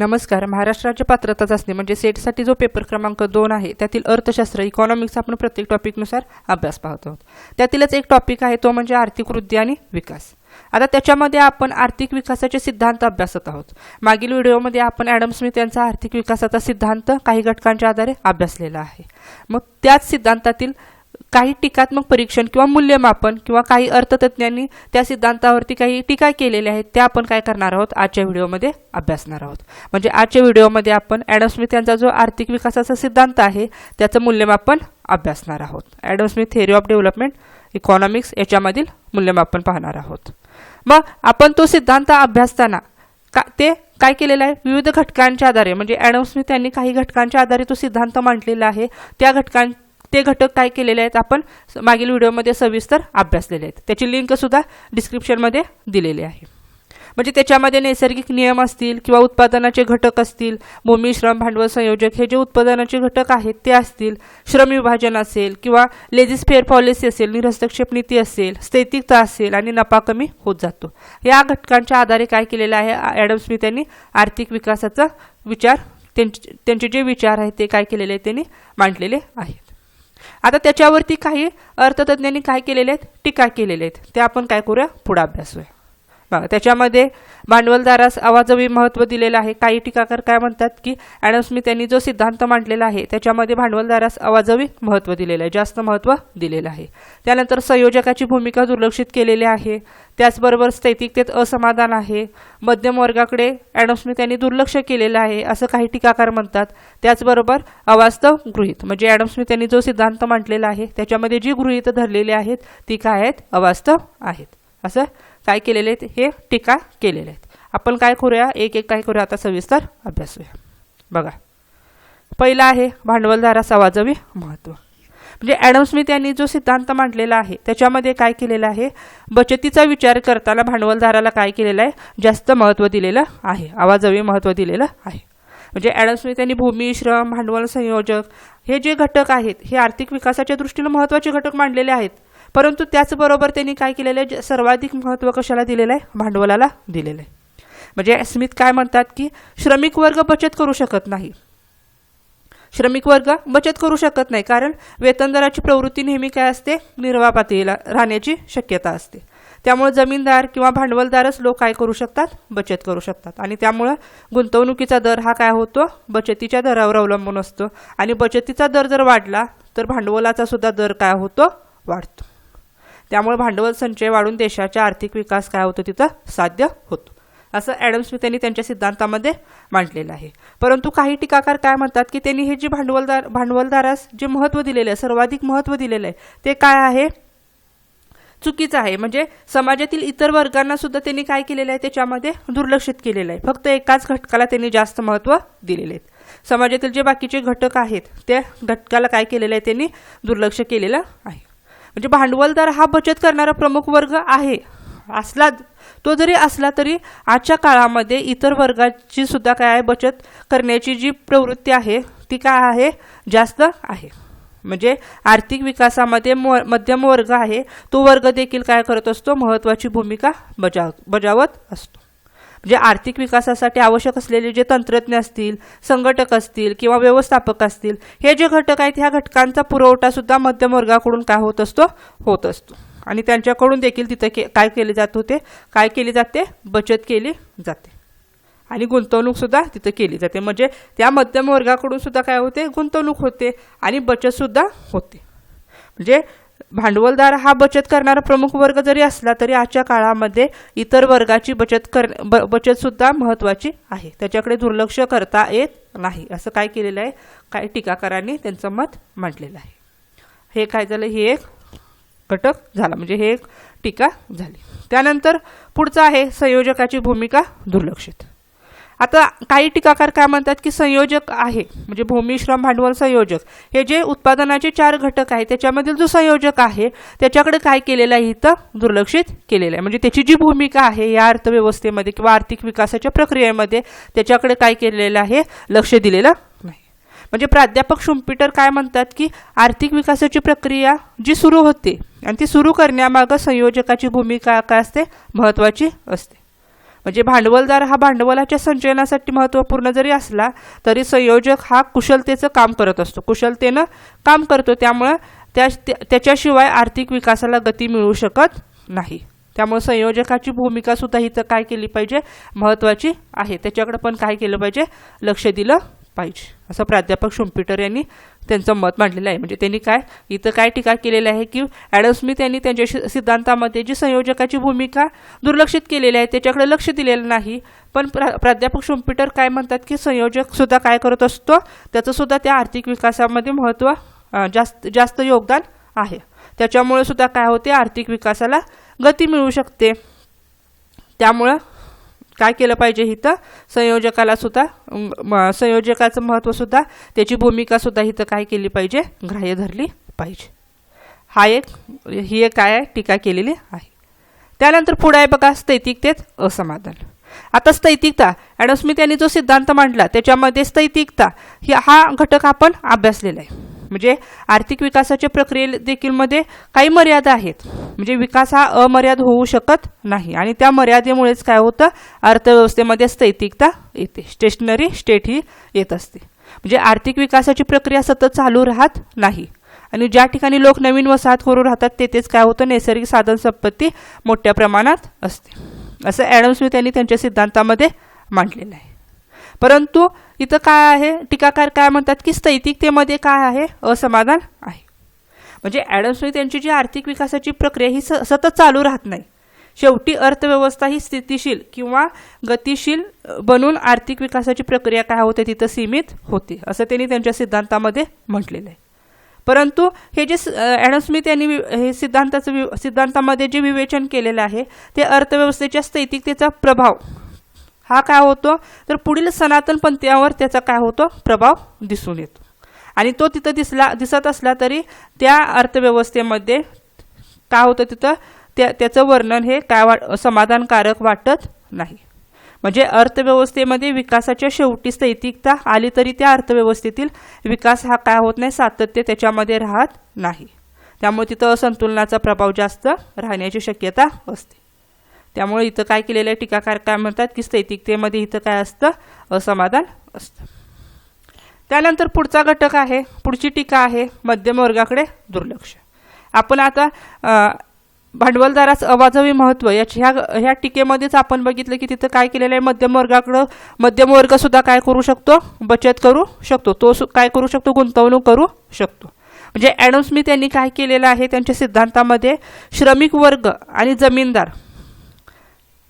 नमस्कार. महाराष्ट्राच्या पात्रता चाचणी म्हणजे सेटसाठी जो पेपर क्रमांक दोन आहे त्यातील अर्थशास्त्र इकॉनॉमिक्स आपण प्रत्येक टॉपिकनुसार अभ्यास पाहत आहोत. त्यातीलच एक टॉपिक आहे तो म्हणजे आर्थिक वृद्धी आणि विकास. आता त्याच्यामध्ये आपण आर्थिक विकासाचे सिद्धांत अभ्यासत आहोत. मागील व्हिडिओमध्ये आपण ॲडम स्मिथ यांचा आर्थिक विकासाचा सिद्धांत काही घटकांच्या आधारे अभ्यासलेला आहे. मग त्याच सिद्धांतातील काही टीकात्मक परीक्षण किंवा मूल्यमापन किंवा काही अर्थतज्ञांनी त्या सिद्धांतावरती काही टीका केलेल्या आहेत त्या आपण काय करणार आहोत? आजच्या व्हिडिओमध्ये अभ्यासणार आहोत. म्हणजे आजच्या व्हिडिओमध्ये आपण ॲडम स्मिथ यांचा जो आर्थिक विकासाचा सिद्धांत आहे त्याचं मूल्यमापन अभ्यासणार आहोत. Adam Smith theory of development economics याच्यामधील मूल्यमापन पाहणार आहोत. मग आपण तो सिद्धांत अभ्यासताना का ते काय केलेलं आहे? विविध घटकांच्या आधारे म्हणजे ॲडम स्मिथ यांनी काही घटकांच्या आधारे तो सिद्धांत मांडलेला आहे. त्या घटकां ते घटक काय केलेले आहेत आपण मागील व्हिडिओमध्ये सविस्तर अभ्यासलेले आहेत. त्याची लिंकसुद्धा डिस्क्रिप्शनमध्ये दिलेली आहे. म्हणजे त्याच्यामध्ये नैसर्गिक नियम असतील किंवा उत्पादनाचे घटक असतील भूमी श्रम भांडवल संयोजक हे जे उत्पादनाचे घटक आहेत ते असतील श्रम विभाजन असेल किंवा लेझिस फेअर पॉलिसी असेल निरहस्तक्षेप नीती असेल स्थैतिकता असेल आणि नफा कमी होत जातो. या घटकांच्या आधारे काय केलेलं आहे? ॲडम स्मिथ यांनी आर्थिक विकासाचा विचार त्यांचे त्यांचे जे विचार आहेत ते काय केलेले आहेत? त्यांनी मांडलेले आहेत आता त्याच्यावरती काही अर्थतज्ज्ञांनी काय केलेले आहेत? टीका केलेले आहेत. ते आपण काय करूया? पुढं अभ्यासूया. त्याच्यामध्ये भांडवलदारास आवाजवी महत्त्व दिलेलं आहे. काही टीकाकार काय म्हणतात की ॲडम स्मिथ यांनी जो सिद्धांत मांडलेला आहे त्याच्यामध्ये भांडवलदारास आवाजवी महत्त्व दिलेलं आहे जास्त महत्त्व दिलेलं आहे. त्यानंतर संयोजकाची भूमिका दुर्लक्षित केलेली आहे. त्याचबरोबर स्थैतिकतेत असमाधान आहे. मध्यम वर्गाकडे ॲडम स्मिथ यांनी दुर्लक्ष केलेलं आहे असं काही टीकाकार म्हणतात. त्याचबरोबर अवास्तव गृहीत म्हणजे ॲडम स्मिथ यांनी जो सिद्धांत मांडलेला आहे त्याच्यामध्ये जी गृहित धरलेली आहेत ती काय आहेत? अवास्तव आहेत. असं काय केलेले आहेत? हे टीका केलेले आहेत. आपण काय करूया? एक एक काय करूया? आता सविस्तर अभ्यासूया बघा. पहिला आहे भांडवलदाराचा आवाजवी महत्त्व म्हणजे ॲडम स्मिथ यांनी जो सिद्धांत मांडलेला आहे त्याच्यामध्ये काय केलेलं आहे? बचतीचा विचार करताना भांडवलदाराला काय केलेलं आहे? जास्त महत्त्व दिलेलं आहे. आवाजवी महत्त्व दिलेलं आहे. म्हणजे ॲडम स्मिथ यांनी भूमी श्रम भांडवल संयोजक हे जे घटक आहेत हे आर्थिक विकासाच्या दृष्टीनं महत्त्वाचे घटक मांडलेले आहेत. परंतु त्याचबरोबर त्यांनी काय केलेलं आहे? सर्वाधिक महत्त्व कशाला दिलेलं आहे? भांडवलाला दिलेलं आहे. म्हणजे स्मिथ काय म्हणतात की श्रमिक वर्ग बचत करू शकत नाही. श्रमिक वर्ग बचत करू शकत नाही. कारण वेतनदाराची प्रवृत्ती नेहमी काय असते? निर्वाह पातळीला राहण्याची शक्यता असते. त्यामुळे जमीनदार किंवा भांडवलदारच लोक काय करू शकतात? बचत करू शकतात. आणि त्यामुळं गुंतवणुकीचा दर हा काय होतो? बचतीच्या दरावर अवलंबून असतो. आणि बचतीचा दर जर वाढला तर भांडवलाचा सुद्धा दर काय होतो? वाढतो. त्यामुळे भांडवल संचय वाढून देशाचा आर्थिक विकास काय होतो तिथं साध्य होतो. असं ॲडम स्मिथ यांनी त्यांच्या सिद्धांतामध्ये मांडलेलं आहे. परंतु काही टीकाकार काय म्हणतात की त्यांनी हे जे भांडवलदार भांडवलदारास जे महत्त्व दिलेलं आहे सर्वाधिक महत्त्व दिलेलं आहे ते काय आहे? चुकीचं आहे. म्हणजे समाजातील इतर वर्गांना सुद्धा त्यांनी काय केलेलं आहे? त्याच्यामध्ये दुर्लक्षित केलेलं आहे. फक्त एकाच घटकाला त्यांनी जास्त महत्त्व दिलेले आहेत समाजातील जे बाकीचे घटक आहेत त्या घटकाला काय केलेलं आहे? त्यांनी दुर्लक्ष केलेलं आहे. म्हणजे भांडवलदार हा बचत करणारा प्रमुख वर्ग आहे. असला तो जरी असला तरी आजच्या काळामध्ये इतर वर्गाची सुद्धा काय आहे? बचत करण्याची जी प्रवृत्ती आहे ती काय आहे? जास्त आहे. म्हणजे आर्थिक विकासामध्ये म मध्यम वर्ग आहे तो वर्ग देखील काय करत असतो? महत्त्वाची भूमिका बजाव बजावत असतो. म्हणजे आर्थिक विकासासाठी आवश्यक असलेले जे तंत्रज्ञ असतील संघटक असतील किंवा व्यवस्थापक असतील हे जे घटक आहेत ह्या घटकांचा पुरवठा सुद्धा मध्यम वर्गाकडून काय होत असतो? होत असतो. आणि त्यांच्याकडून देखील तिथं के काय केले जात होते? काय केली जाते? बचत केली जाते. आणि गुंतवणूकसुद्धा तिथं केली जाते. म्हणजे त्या मध्यम वर्गाकडून सुद्धा काय होते? गुंतवणूक होते आणि बचतसुद्धा होते. म्हणजे भांडवलदार हा बचत करणारा प्रमुख वर्ग जरी असला तरी आजच्या काळामध्ये इतर वर्गाची बचत कर ब बचत सुद्धा महत्त्वाची आहे. त्याच्याकडे दुर्लक्ष करता येत नाही. असं काय केलेलं आहे? काय टीकाकारांनी त्यांचं मत मांडलेलं आहे? हे काय झालं? हे एक घटक झाला. म्हणजे हे एक टीका झाली. त्यानंतर पुढचं आहे संयोजकाची भूमिका दुर्लक्षित. आता काही टीकाकार काय म्हणतात की संयोजक आहे. म्हणजे भूमी श्रम भांडवल संयोजक. हे जे उत्पादनाचे चार घटक आहे त्याच्यामधील जो संयोजक आहे त्याच्याकडे काय केलेलं आहे इथं? दुर्लक्षित केलेलं आहे. म्हणजे त्याची जी भूमिका आहे या अर्थव्यवस्थेमध्ये किंवा आर्थिक विकासाच्या प्रक्रियेमध्ये त्याच्याकडे काय केलेलं आहे? लक्ष दिलेलं नाही. म्हणजे प्राध्यापक शुम्पिटर काय म्हणतात की आर्थिक विकासाची प्रक्रिया जी सुरू होते आणि ती सुरू करण्यामागं संयोजकाची भूमिका काय असते? महत्त्वाची असते. म्हणजे भांडवलदार हा भांडवलाच्या संचयनासाठी महत्त्वपूर्ण जरी असला तरी संयोजक हा कुशलतेचं काम करत असतो. कुशलतेनं काम करतो त्यामुळं त्या त्याच्याशिवाय आर्थिक विकासाला गती मिळू शकत नाही. त्यामुळे संयोजकाची भूमिकासुद्धा इथं काय केली पाहिजे? महत्त्वाची आहे. त्याच्याकडे पण काय केलं पाहिजे? लक्ष दिलं पाहिजे. असं प्राध्यापक शुम्पीटर यांनी त्यांचं मत मांडलेलं आहे. म्हणजे त्यांनी काय इथं काय टीका केलेली आहे की ॲडम स्मिथ यांनी त्यांच्या शि- सिद्धांतामध्ये जी संयोजकाची भूमिका दुर्लक्षित केलेली आहे त्याच्याकडे लक्ष दिलेलं नाही. पण प्रा प्राध्यापक शुम्पीटर काय म्हणतात की संयोजकसुद्धा काय करत असतो त्याचंसुद्धा त्या आर्थिक विकासामध्ये महत्त्व जास्त जास्त योगदान आहे. त्याच्यामुळे सुद्धा काय होते आर्थिक विकासाला गती मिळू शकते. त्यामुळं काय केलं पाहिजे इथं संयोजकाला सुद्धा म- संयोजकाचं महत्त्व सुद्धा त्याची भूमिका सुद्धा इथं काय केली पाहिजे? ग्राह्य धरली पाहिजे. हा एक ही एक काय आहे? टीका केलेली आहे. त्यानंतर पुढे आहे बघा स्थैतिकतेत असमाधान. आता स्थैतिकता ॲडम स्मिथ यांनी जो सिद्धांत मांडला त्याच्यामध्ये स्थैतिकता ही हा घटक आपण अभ्यासलेला आहे. म्हणजे आर्थिक विकासाच्या प्रक्रिये देखील मध्ये काही मर्यादा आहेत. म्हणजे विकास हा अमर्याद होऊ शकत नाही. आणि त्या मर्यादेमुळेच काय होतं? अर्थव्यवस्थेमध्ये स्थैतिकता येते. स्टेशनरी स्टेट ही येत असते. म्हणजे आर्थिक विकासाची प्रक्रिया सतत चालू राहत नाही. आणि ज्या ठिकाणी लोक नवीन वसाहत करून राहतात तेथेच काय होतं? नैसर्गिक साधन संपत्ती मोठ्या प्रमाणात असते. असं ॲडम स्मिथ यांनी त्यांच्या सिद्धांतामध्ये मांडलेलं आहे. परंतु इथं काय आहे? टीकाकार काय म्हणतात की स्थैतिकतेमध्ये काय आहे? असमाधान आहे. म्हणजे ॲडम स्मिथ यांची जी आर्थिक विकासाची प्रक्रिया ही स सतत चालू राहत नाही. शेवटी अर्थव्यवस्था ही स्थितिशील किंवा गतिशील बनून आर्थिक विकासाची प्रक्रिया काय होते? तिथं सीमित होते. असं त्यांनी त्यांच्या सिद्धांतामध्ये म्हटलेलं आहे. परंतु हे जे स- ॲडम स्मिथ यांनी वि- हे सिद्धांताचं वि सिद्धांतामध्ये जे विवेचन केलेलं आहे ते अर्थव्यवस्थेच्या स्थैतिकतेचा प्रभाव हा काय होतो? तर पुढील सनातन पंथावर त्याचा काय होतो? प्रभाव दिसून येतो. आणि तो तिथं दिसला दिसत असला तरी त्या अर्थव्यवस्थेमध्ये काय होतं तिथं? त्या त्याचं वर्णन हे काय वाट समाधानकारक वाटत नाही. म्हणजे अर्थव्यवस्थेमध्ये विकासाच्या शेवटी स्थैतिकता आली तरी त्या अर्थव्यवस्थेतील विकास हा काय होत नाही? सातत्य त्याच्यामध्ये राहत नाही. त्यामुळे तिथं असंतुलनाचा प्रभाव जास्त राहण्याची शक्यता असते. त्यामुळे इथं काय केलेलं आहे? टीकाकार काय म्हणतात की स्थैतिकतेमध्ये इथं काय असतं? असमाधान असतं. त्यानंतर पुढचा घटक आहे पुढची टीका आहे मध्यमवर्गाकडे दुर्लक्ष. आपण आता भांडवलदारास भांडवलदाराचं अवाजवी महत्त्व याची ह्या ह्या टीकेमध्येच आपण बघितलं की तिथं काय केलेलं आहे? मध्यमवर्गाकडं मध्यमवर्गसुद्धा काय करू शकतो? बचत करू शकतो. तो सु काय करू शकतो? गुंतवणूक करू शकतो. म्हणजे ॲडम स्मिथ यांनी काय केलेलं आहे? त्यांच्या सिद्धांतामध्ये श्रमिक वर्ग आणि जमीनदार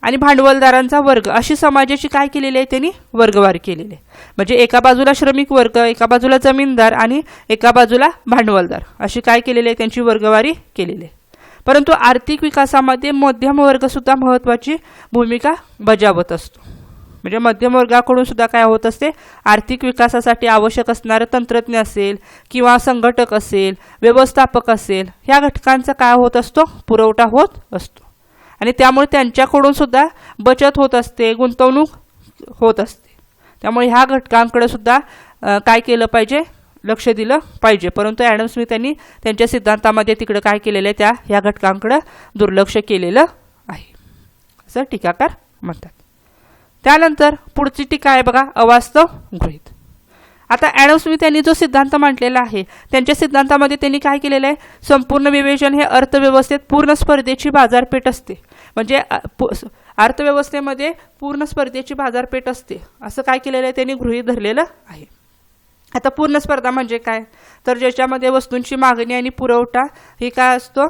आणि भांडवलदारांचा वर्ग. अशी समाजाची काय केलेली आहे त्यांनी? वर्गवारी केलेली आहे. म्हणजे एका बाजूला श्रमिक वर्ग एका बाजूला जमीनदार आणि एका बाजूला भांडवलदार. अशी काय केलेली आहे त्यांची वर्गवारी केलेली आहे. परंतु आर्थिक विकासामध्ये मध्यम वर्गसुद्धा महत्त्वाची भूमिका बजावत असतो. म्हणजे मध्यम वर्गाकडून सुद्धा काय होत असते? आर्थिक विकासासाठी आवश्यक असणारं तंत्रज्ञ असेल किंवा संघटक असेल व्यवस्थापक असेल ह्या घटकांचा काय होत असतो? पुरवठा होत असतो. आणि त्यामुळे त्यांच्याकडून सुद्धा बचत होत असते गुंतवणूक होत असते. त्यामुळे ह्या घटकांकडे सुद्धा काय केलं पाहिजे? लक्ष दिलं पाहिजे. परंतु ॲडम स्मिथ यांनी त्यांच्या सिद्धांतामध्ये तिकडं काय केलेलं आहे त्या ह्या घटकांकडं दुर्लक्ष केलेलं आहे. असं टीकाकार म्हणतात. त्यानंतर पुढची टीका आहे बघा अवास्तव गृहित. आता ॲडम स्मिथ यांनी जो सिद्धांत मांडलेला आहे त्यांच्या सिद्धांतामध्ये त्यांनी काय केलेलं आहे? संपूर्ण विवेचन हे अर्थव्यवस्थेत पूर्ण स्पर्धेची बाजारपेठ असते. म्हणजे अर्थव्यवस्थेमध्ये पूर्ण स्पर्धेची बाजारपेठ असते. असं काय केलेलं आहे? त्यांनी गृहीत धरलेलं आहे. आता पूर्ण स्पर्धा म्हणजे काय? तर ज्याच्यामध्ये वस्तूंची मागणी आणि पुरवठा ही काय असतो?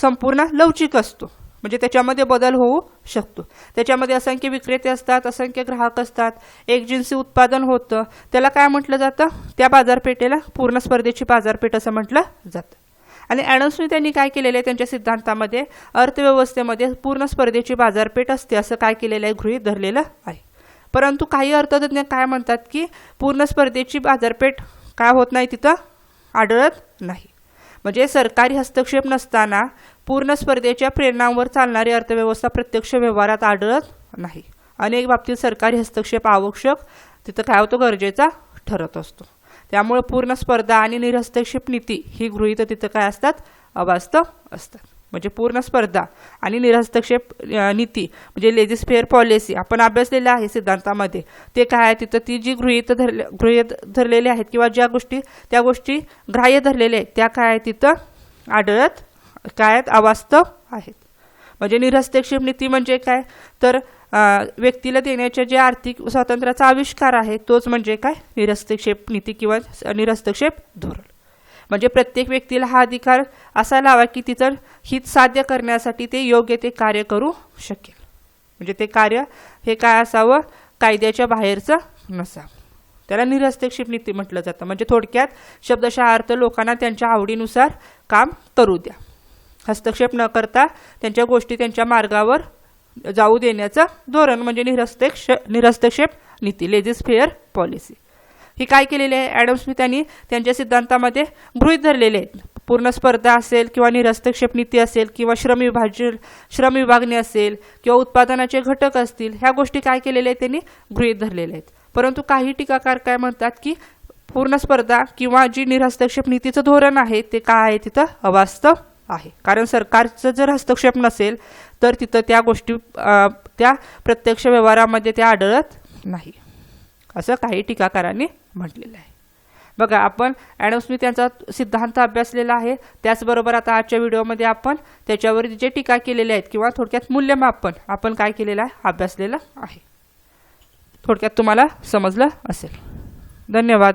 संपूर्ण लवचिक असतो. म्हणजे त्याच्यामध्ये बदल होऊ शकतो. त्याच्यामध्ये असंख्य विक्रेते असतात असंख्य ग्राहक असतात. एक जिन्सी उत्पादन होतं. त्याला काय म्हटलं जातं? त्या बाजारपेठेला पूर्ण स्पर्धेची बाजारपेठ असं म्हटलं जातं. आणि ॲडम्सने त्यांनी काय केलेलं आहे? त्यांच्या सिद्धांतामध्ये अर्थव्यवस्थेमध्ये पूर्ण स्पर्धेची बाजारपेठ असते असं काय केलेलं आहे? गृहीत धरलेलं आहे. परंतु काही अर्थतज्ञ काय म्हणतात की पूर्ण स्पर्धेची बाजारपेठ काय होत नाही तिथं? आढळत नाही. म्हणजे सरकारी हस्तक्षेप नसताना पूर्ण स्पर्धेच्या प्रेरणांवर चालणारी अर्थव्यवस्था प्रत्यक्ष व्यवहारात आढळत नाही. अनेक बाबतीत सरकारी हस्तक्षेप आवश्यक तिथं काय होतं? गरजेचा ठरत असतो. त्यामुळे पूर्ण स्पर्धा आणि निरहस्तक्षेप नीती ही गृहितं तिथं काय असतात? अवास्तव असतात. म्हणजे पूर्ण स्पर्धा आणि निरहस्तक्षेप नीती म्हणजे लेजिस फेअर पॉलिसी आपण अभ्यासलेलं आहे सिद्धांतामध्ये. ते काय आहे? तिथं ती जी गृहीत धरले गृहीत धरलेले आहेत किंवा ज्या गोष्टी त्या गोष्टी ग्राह्य धरलेल्या आहेत त्या काय आहे तिथं? आढळत काय आहेत? अवास्तव आहेत. म्हणजे निरहस्तक्षेप नीती म्हणजे काय? तर व्यक्तीला देण्याच्या जे आर्थिक स्वातंत्र्याचा आविष्कार आहे तोच म्हणजे काय? निरहस्तक्षेप नीती किंवा निरहस्तक्षेप धोरण. म्हणजे प्रत्येक व्यक्तीला हा अधिकार असा लावा की तिचं हित साध्य करण्यासाठी ते योग्य ते कार्य करू शकेल. म्हणजे ते कार्य हे काय असावं? कायद्याच्या बाहेरचं नसावं. त्याला निरहस्तक्षेप नीती म्हटलं जातं. म्हणजे थोडक्यात शब्दशः अर्थ लोकांना त्यांच्या आवडीनुसार काम करू द्या. हस्तक्षेप न करता त्यांच्या गोष्टी त्यांच्या मार्गावर जाऊ देण्याचं धोरण म्हणजे निरस्तक्ष निरस्तक्षेप नीती लेझिस फेअर पॉलिसी ही काय केलेली आहे? ॲडम स्मिथ यांनी त्यांच्या सिद्धांतामध्ये गृहीत धरलेले आहेत. पूर्ण स्पर्धा असेल किंवा निरस्तक्षेप नीती असेल किंवा श्रम विभाजन श्रम विभागणी असेल किंवा उत्पादनाचे घटक असतील ह्या गोष्टी काय केलेल्या आहेत त्यांनी? गृहीत धरलेल्या आहेत. परंतु काही टीकाकार काय म्हणतात की पूर्ण स्पर्धा किंवा जी निरहस्तक्षेप नीतीचं धोरण आहे ते काय आहे तिथं? अवास्तव आहे. कारण सरकारचं जर हस्तक्षेप नसेल तर तिथं त्या गोष्टी त्या प्रत्यक्ष व्यवहारामध्ये त्या आढळत नाही. असं काही टीकाकारांनी म्हटलेलं आहे. बघा आपण ॲडम स्मिथ यांचा सिद्धांत अभ्यासलेला आहे. त्याचबरोबर आता आजच्या व्हिडिओमध्ये आपण त्याच्यावर जे टीका केलेल्या आहेत किंवा थोडक्यात मूल्यमापन आपण काय केलेलं आहे अभ्यासलेलं आहे. थोडक्यात तुम्हाला समजलं असेल. धन्यवाद.